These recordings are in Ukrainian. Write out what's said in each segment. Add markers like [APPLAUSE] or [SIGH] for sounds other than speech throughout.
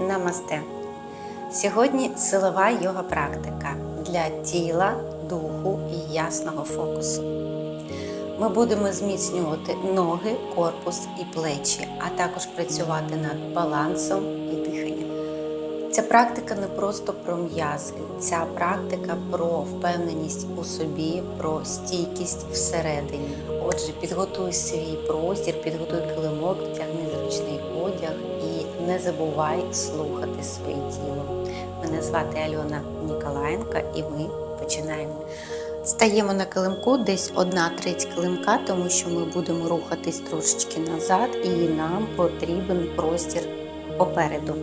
Намасте. Сьогодні силова йога практика для тіла, духу і ясного фокусу. Ми будемо зміцнювати ноги, корпус і плечі, а також працювати над балансом і диханням. Ця практика не просто про м'язи, ця практика про впевненість у собі, про стійкість всередині. Отже, підготуй свій простір, підготуй килимок, не забувай слухати своє тіло. Мене звати Альона Ніколаєнка і ми починаємо. Стаємо на килимку десь одна треть килимка, тому що ми будемо рухатись трошечки назад, і нам потрібен простір попереду.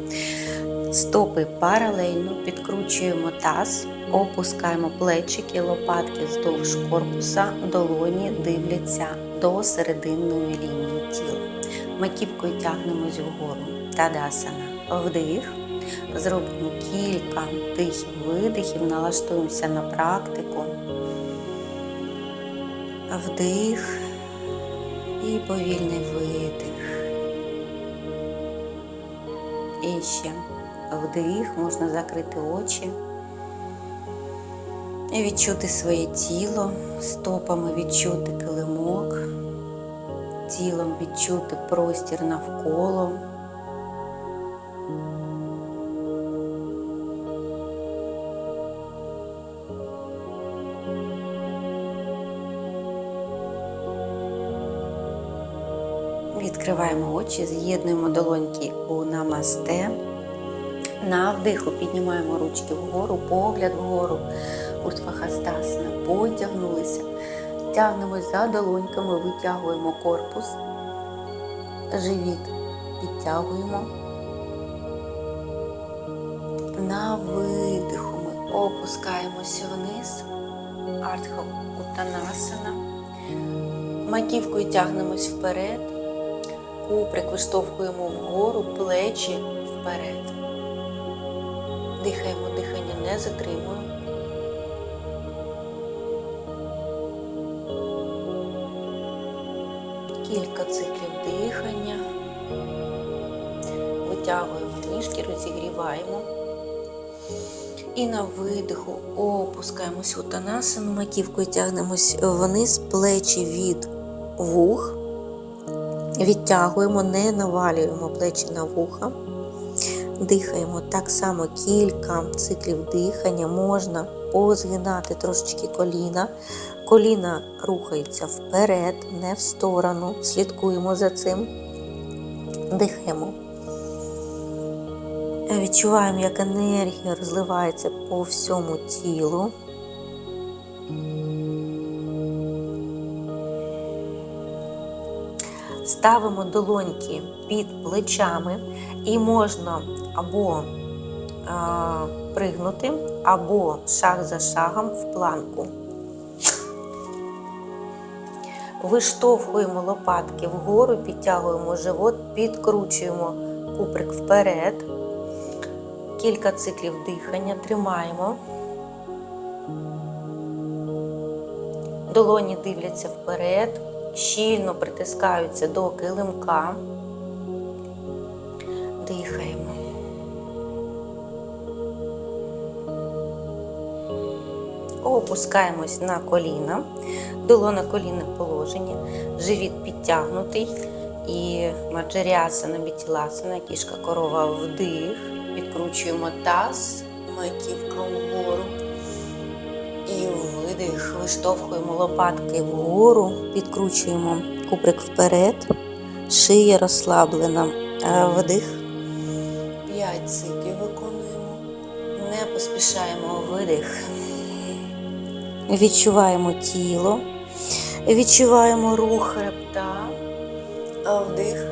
Стопи паралельно підкручуємо таз, опускаємо плечики, лопатки вздовж корпуса, долоні дивляться до серединної лінії тіла. Маківкою тягнемось вгору. Тадасана. Вдих. Зробимо кілька тихих видихів, налаштуємося на практику. Вдих і повільний видих. І ще вдих, можна закрити очі. І відчути своє тіло, стопами відчути килимок, тілом відчути простір навколо. Відкриваємо очі, з'єднуємо долоньки у намасте. На вдиху піднімаємо ручки вгору, погляд вгору, Уртвахастасана, потягнулися. Тягнемось за долоньками, витягуємо корпус, живіт підтягуємо. На видиху ми опускаємося вниз, артха утанасана. Маківкою тягнемось вперед, куприк виштовхуємо вгору, плечі вперед. Дихаємо, дихання не затримуємо. Кілька циклів дихання. Витягуємо ніжки, розігріваємо. І на видиху опускаємось у танасану, маківкою тягнемось вниз, плечі від вух. Відтягуємо, не навалюємо плечі на вуха. Дихаємо так само кілька циклів дихання, можна позгинати трошечки коліна. Коліна рухаються вперед, не в сторону. Слідкуємо за цим. Дихаємо. Відчуваємо, як енергія розливається по всьому тілу. Ставимо долоньки під плечами і можна або пригнути, або шаг за шагом в планку. Виштовхуємо лопатки вгору, підтягуємо живот, підкручуємо куприк вперед. Кілька циклів дихання, тримаємо. Долоні дивляться вперед, щільно притискаються до килимка. Дихаємо. Опускаємось на коліна, долона коліна положення, живіт підтягнутий. І маджаріасана, бітіласана, кішка корова вдих, підкручуємо таз, маківка Видих, виштовхуємо лопатки вгору, підкручуємо куприк вперед, шия розслаблена. Вдих. П'ять циклів виконуємо. Не поспішаємо видих. Відчуваємо тіло, відчуваємо рух хребта, вдих,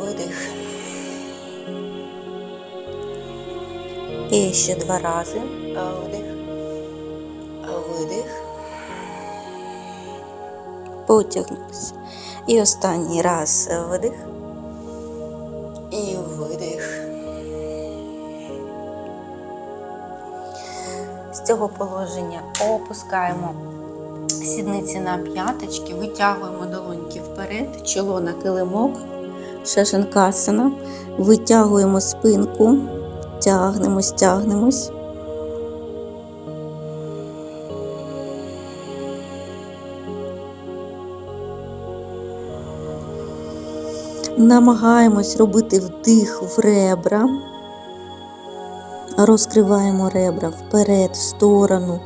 видих. І ще два рази. Вдих, видих. Потягнулися. І останній раз видих. І видих. З цього положення опускаємо сідниці на п'яточки, витягуємо долоньки вперед, чоло на килимок, Шашанкасана. Витягуємо спинку, тягнемось, тягнемось. Намагаємось робити вдих в ребра. Розкриваємо ребра вперед, в сторону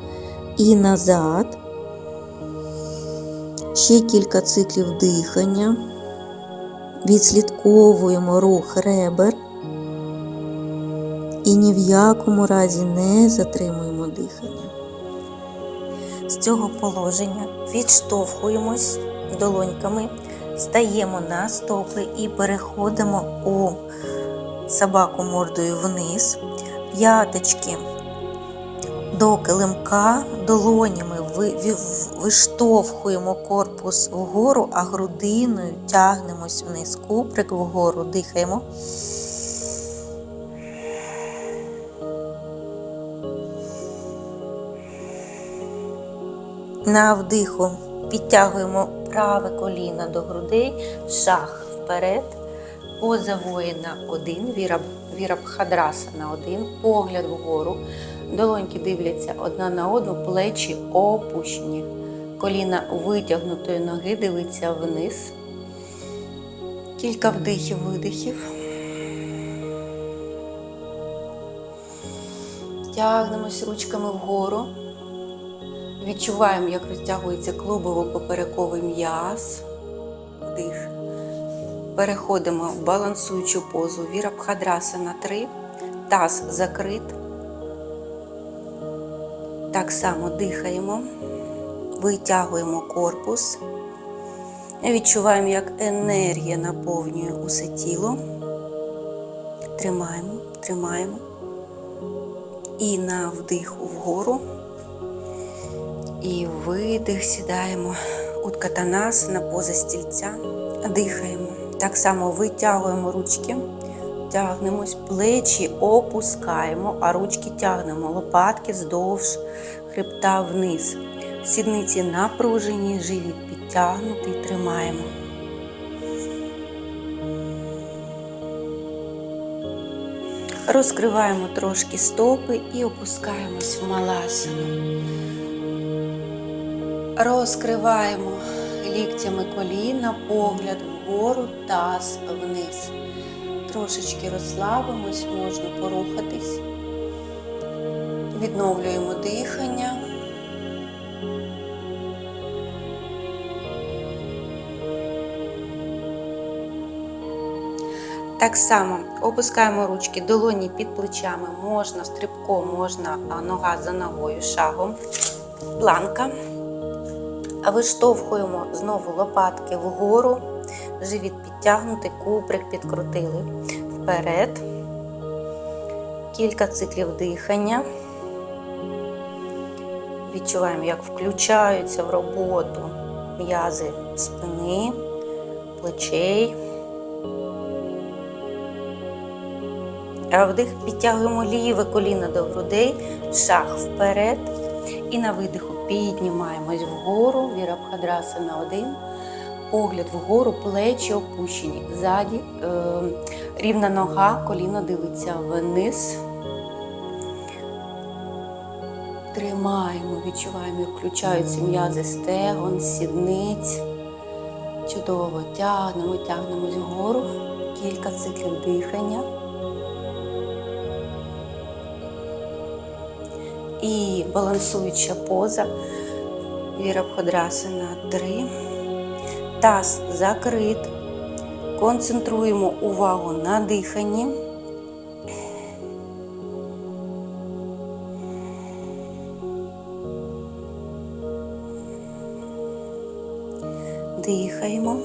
і назад. Ще кілька циклів дихання. Відслідковуємо рух ребер і ні в якому разі не затримуємо дихання. З цього положення відштовхуємось долоньками, стаємо на стопи і переходимо у собаку мордою вниз, п'яточки до килимка, долонями ви- ви- виштовхуємо корпус вгору, а грудиною тягнемось вниз, куприк вгору, дихаємо. На вдиху підтягуємо праве коліно до грудей, шах вперед, поза воїна один, віраб, вірабхадрасана один, погляд вгору, долоньки дивляться одна на одну, плечі опущені. Коліна витягнутої ноги дивиться вниз. Кілька вдихів, видихів. Тягнемось ручками вгору. Відчуваємо, як розтягується клубово-поперековий м'яз. Вдих. Переходимо в балансуючу позу Вірабхадрасана 3. Таз закрит. Так само дихаємо, витягуємо корпус. Відчуваємо, як енергія наповнює усе тіло. Тримаємо, тримаємо. І на вдиху вгору. І видих, сідаємо уткатанасана поза стільця, дихаємо. Так само витягуємо ручки, тягнемось, плечі опускаємо, а ручки тягнемо, лопатки вздовж хребта вниз. Сідниці напружені, живіт підтягнутий, тримаємо. Розкриваємо трошки стопи і опускаємось в маласану. Розкриваємо ліктями коліна, погляд вгору, таз вниз. Трошечки розслабимось, можна порухатись. Відновлюємо дихання. Так само опускаємо ручки, долоні під плечами, можна стрибком, можна нога за ногою, шагом, планка. А виштовхуємо знову лопатки вгору, живіт підтягнутий, куприк підкрутили вперед. Кілька циклів дихання. Відчуваємо, як включаються в роботу м'язи спини, плечей. А вдих підтягуємо ліве коліно до грудей, шаг вперед. І на видиху піднімаємось вгору, вірабхадрасана один. Погляд вгору, плечі опущені. Ззаді е, рівна нога, коліно дивиться вниз. Тримаємо, відчуваємо, як включаються м'язи стегон, сідниць. Чудово тягнемо, тягнемось вгору. Кілька циклів дихання. І балансуюча поза Вірабхадрасана 3. Таз закрит. Концентруємо увагу на диханні. Дихаємо.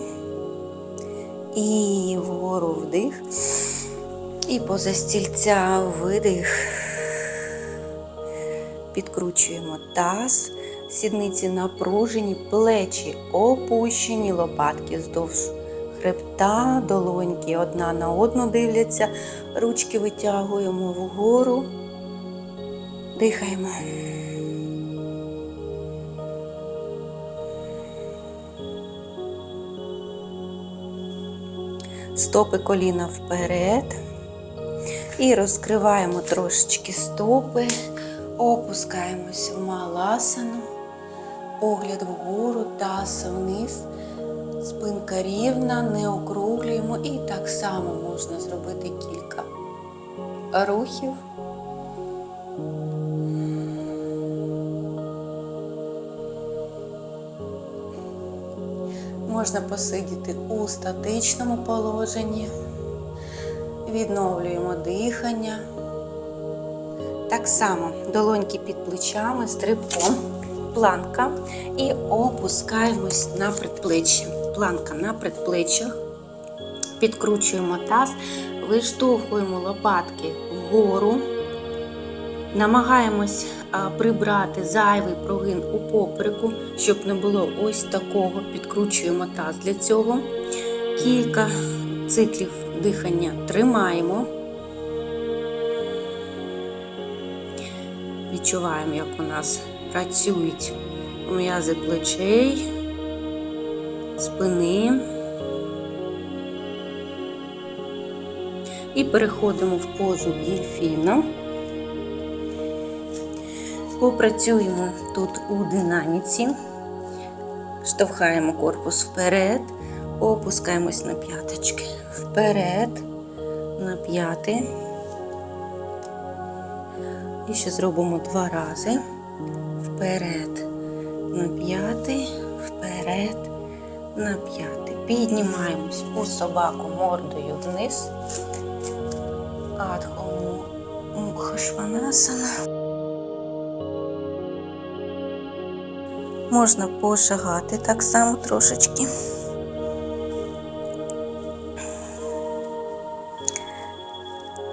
І вгору вдих. І поза стільця видих. Підкручуємо таз, сідниці напружені, плечі опущені, лопатки здовж хребта, долоньки одна на одну дивляться, ручки витягуємо вгору, дихаємо. стопи коліна вперед. І розкриваємо трошечки стопи, опускаємось в маласану, погляд вгору, таз вниз, спинка рівна, не округлюємо. І так само можна зробити кілька рухів. Можна посидіти у статичному положенні. Відновлюємо дихання. Так само долоньки під плечами, стрибком, планка і опускаємось на предплеччя. Планка на предплеччях. Підкручуємо таз, виштовхуємо лопатки вгору. Намагаємось прибрати зайвий прогин у попереку, щоб не було ось такого. Підкручуємо таз для цього. Кілька циклів дихання тримаємо. Відчуваємо, як у нас працюють м'язи плечей, спини. І переходимо в позу дільфіна. Попрацюємо тут у динаміці, штовхаємо корпус вперед, опускаємось на п'яточки. Вперед, на п'яти. І ще зробимо два рази. Вперед, на п'ятий, вперед, на п'ятий. Піднімаємось у собаку мордою вниз. Адхо Мукхашванасана. Можна пошагати так само трошечки.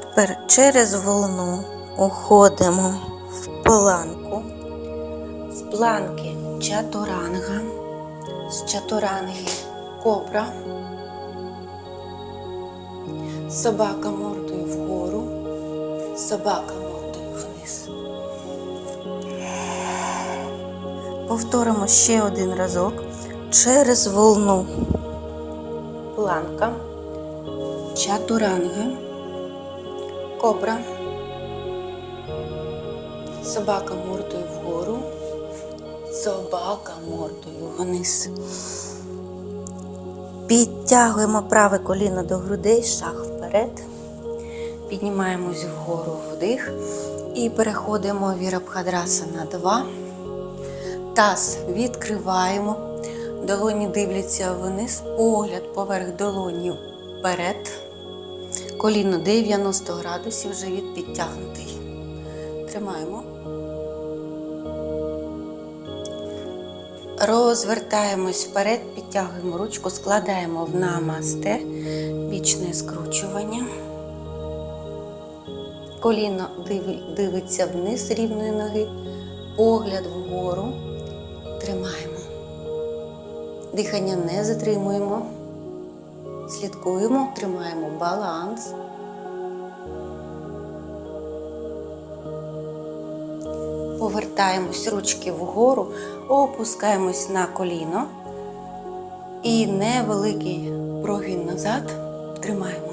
Тепер через волну уходимо в планку. З планки чатуранга, з чатуранги кобра. Собака мордою вгору, собака мордою вниз. Повторимо ще один разок через волну. Планка, чатуранга, кобра, собака мордою вгору, собака мордою вниз. Підтягуємо праве коліно до грудей, шаг вперед. Піднімаємось вгору вдих і переходимо в Вірабхадрасана 2. Таз відкриваємо, долоні дивляться вниз, погляд поверх долоні вперед. Коліно 90 градусів, живіт підтягнутий. Тримаємо. Розвертаємось вперед, підтягуємо ручку, складаємо в намасте, бічне скручування. Коліно дивиться вниз рівної ноги, погляд вгору. Тримаємо. Дихання не затримуємо. Слідкуємо, тримаємо баланс. Повертаємось ручки вгору, опускаємось на коліно. І невеликий прогін назад тримаємо.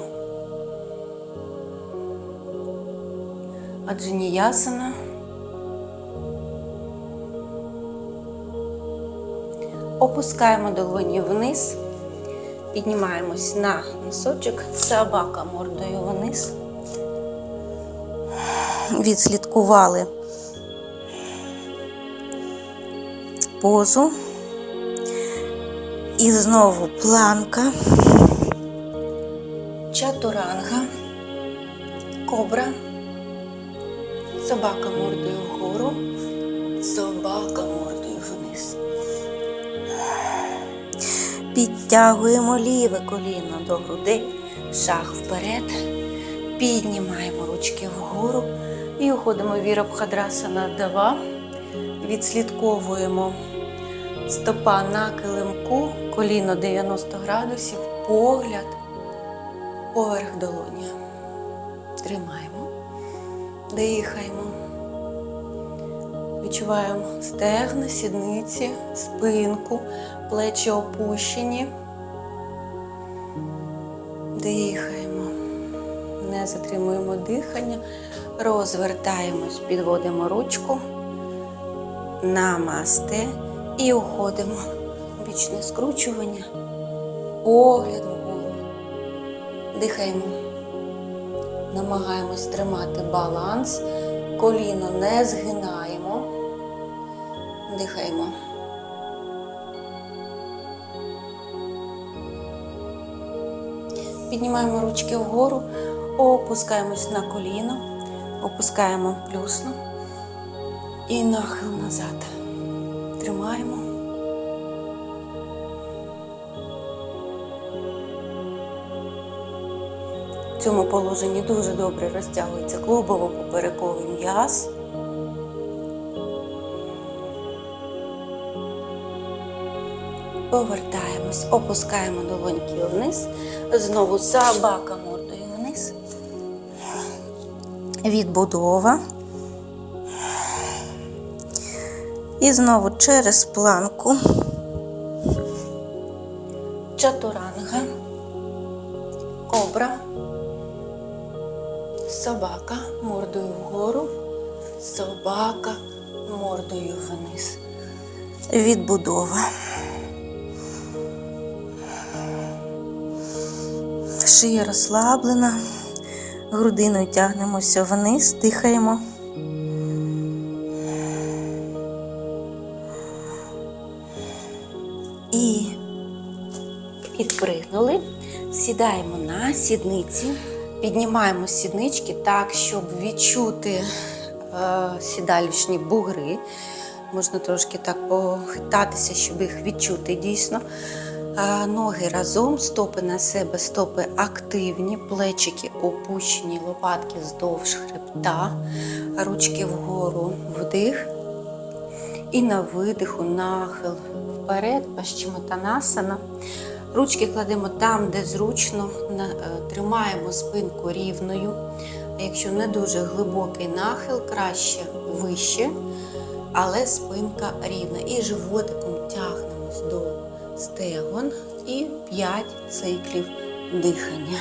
Аджиніясана. Опускаємо долоні вниз, піднімаємось на носочок, собака мордою вниз. Відслідкували позу. І знову планка, чатуранга, кобра, собака мордою вгору, собака мордою вниз. Підтягуємо ліве коліно до грудей, шаг вперед, піднімаємо ручки вгору. І уходимо в Вірабхадрасана 2. Відслідковуємо стопа на килимку, коліно 90 градусів, погляд поверх долоні. Тримаємо, дихаємо. Відчуваємо стегна, сідниці, спинку, плечі опущені. Дихаємо. Не затримуємо дихання. Розвертаємось, підводимо ручку. Намасте. І уходимо. Бічне скручування. Погляд вгору. Дихаємо. Намагаємось тримати баланс. Коліно не згинаємо. Дихаємо. Піднімаємо ручки вгору, опускаємось на коліно, опускаємо плюсно і нахил назад. Тримаємо. В цьому положенні дуже добре розтягується клубово-поперековий м'яз. Повертаємось, опускаємо долоньки вниз. Знову собака мордою вниз. Відбудова. І знову через планку. Чатуранга. Кобра. Собака мордою вгору. Собака мордою вниз. Відбудова. Шия розслаблена, грудиною тягнемося вниз, дихаємо. Підпригнули, сідаємо на сідниці, піднімаємо сіднички так, щоб відчути е, сідалічні бугри. Можна трошки так похитатися, щоб їх відчути дійсно. А, Ноги разом, стопи на себе, стопи активні, плечики опущені, лопатки вздовж хребта, ручки вгору, вдих. І на видиху нахил вперед, пащиматанасана. Ручки кладемо там, де зручно, е, тримаємо спинку рівною. Якщо не дуже глибокий нахил, краще вище, але спинка рівна. І животиком тягнемось до стегон і 5 циклів дихання.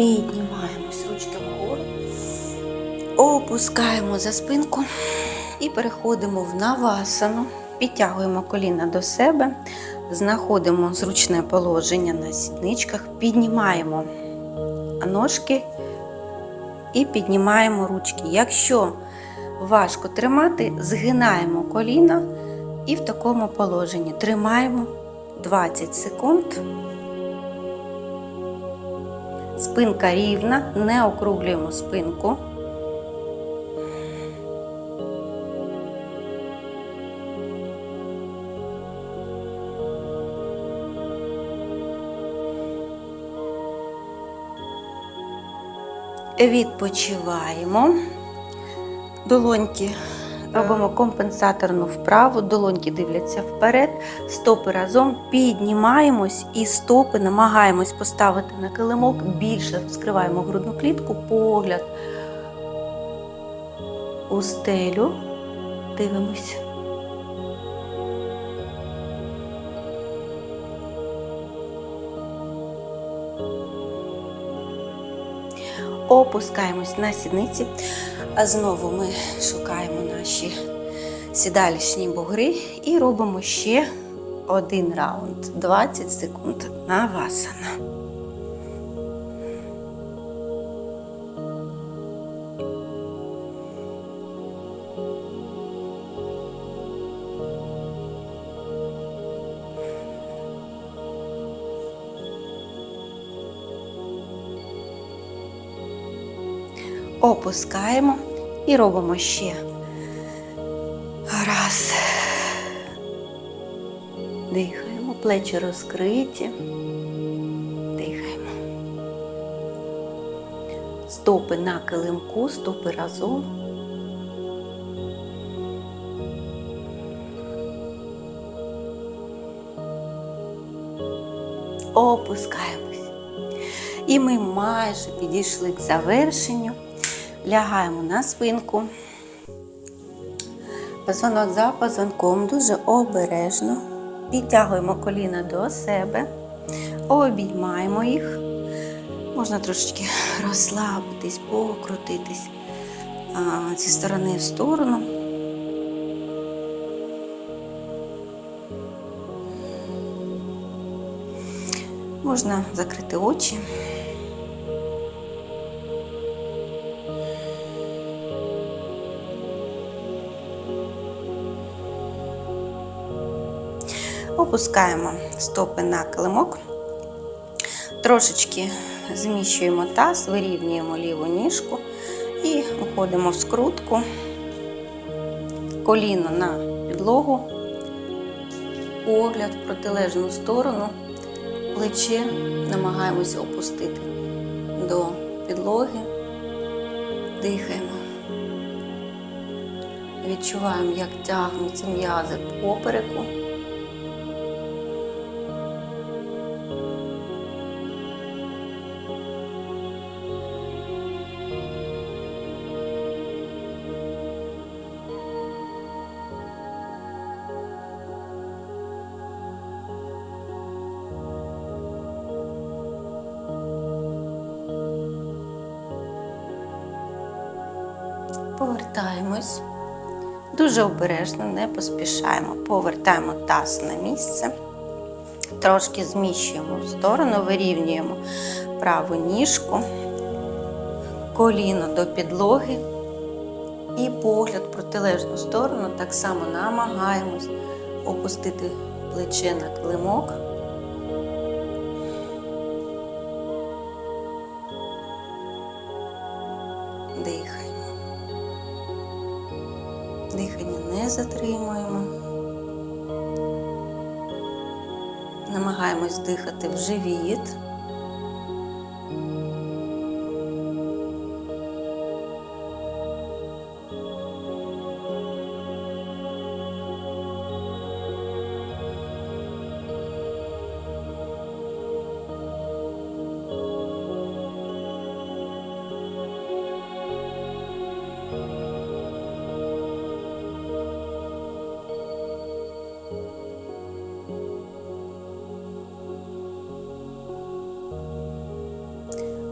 Піднімаємось ручки вгору, опускаємо за спинку і переходимо в навасану. Підтягуємо коліна до себе, знаходимо зручне положення на сідничках, піднімаємо ножки і піднімаємо ручки. Якщо важко тримати, згинаємо коліна і в такому положенні тримаємо 20 секунд. Спинка рівна, не округлюємо спинку. Відпочиваємо. Долоньки робимо компенсаторну вправу, долоньки дивляться вперед, стопи разом піднімаємось і стопи намагаємось поставити на килимок, більше розкриваємо грудну клітку, погляд у стелю. Дивимось. Опускаємось на сідниці, а знову ми шукаємо наші сідалішні бугри і робимо ще один раунд 20 секунд на васана. Опускаємо і робимо ще. Раз. Дихаємо, плечі розкриті. Дихаємо. Стопи на килимку, стопи разом. Опускаємось. І ми майже підійшли к завершенню. Лягаємо на спинку. Позвонок за позвонком дуже обережно. Підтягуємо коліна до себе, обіймаємо їх. Можна трошечки [LAUGHS] розслабитись, покрутитись а, зі сторони в сторону. Можна закрити очі. Опускаємо стопи на килимок. Трошечки зміщуємо таз, вирівнюємо ліву ніжку і уходимо в скрутку, коліно на підлогу, погляд в протилежну сторону, плече намагаємося опустити до підлоги, дихаємо. Відчуваємо, як тягнуться м'язи попереку. Повертаємось. Дуже обережно, не поспішаємо. Повертаємо таз на місце. Трошки зміщуємо в сторону, вирівнюємо праву ніжку, коліно до підлоги і погляд в протилежну сторону. Так само намагаємось опустити плече на климок. Затримуємо. Намагаємось дихати в живіт.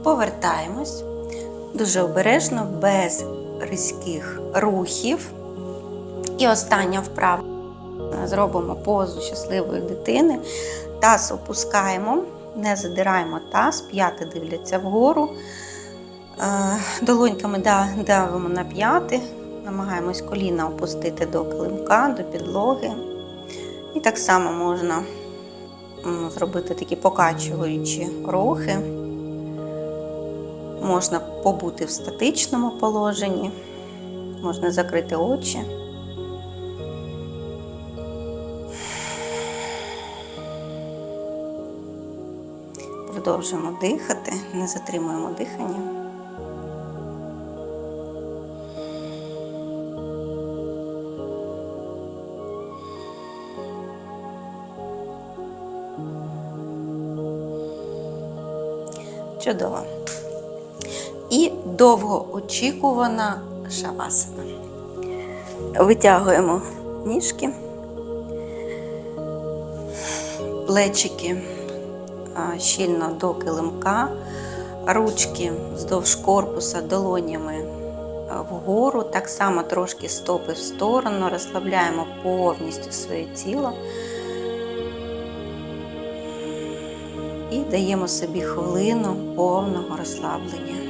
Повертаємось дуже обережно, без різких рухів. І остання вправа. Зробимо позу щасливої дитини. Таз опускаємо, не задираємо таз, п'яти дивляться вгору. Е, Долоньками давимо на п'яти, намагаємось коліна опустити до килимка, до підлоги. І так само можна зробити такі покачуючі рухи. Можна побути в статичному положенні, можна закрити очі. Продовжуємо дихати, не затримуємо дихання. Чудово. І довгоочікувана шавасана. Витягуємо ніжки, плечики щільно до килимка, ручки вздовж корпуса долонями вгору, так само трошки стопи в сторону, розслабляємо повністю своє тіло. І даємо собі хвилину повного розслаблення.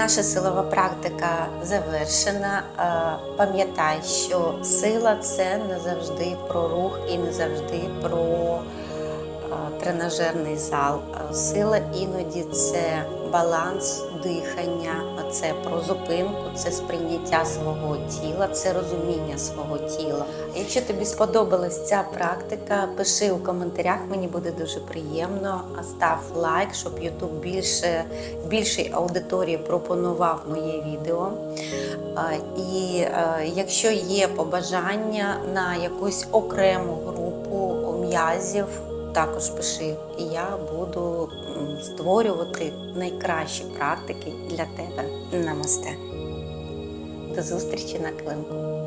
Наша силова практика завершена. Пам'ятай, що сила це не завжди про рух і не завжди про тренажерний зал. Сила іноді це баланс дихання, це про зупинку, це сприйняття свого тіла, це розуміння свого тіла. Якщо тобі сподобалась ця практика, пиши у коментарях, мені буде дуже приємно. Став лайк, щоб YouTube більше більшій аудиторії пропонував моє відео. І якщо є побажання на якусь окрему групу м'язів, також пиши, я буду створювати найкращі практики для тебе. Намасте. До зустрічі на клинку.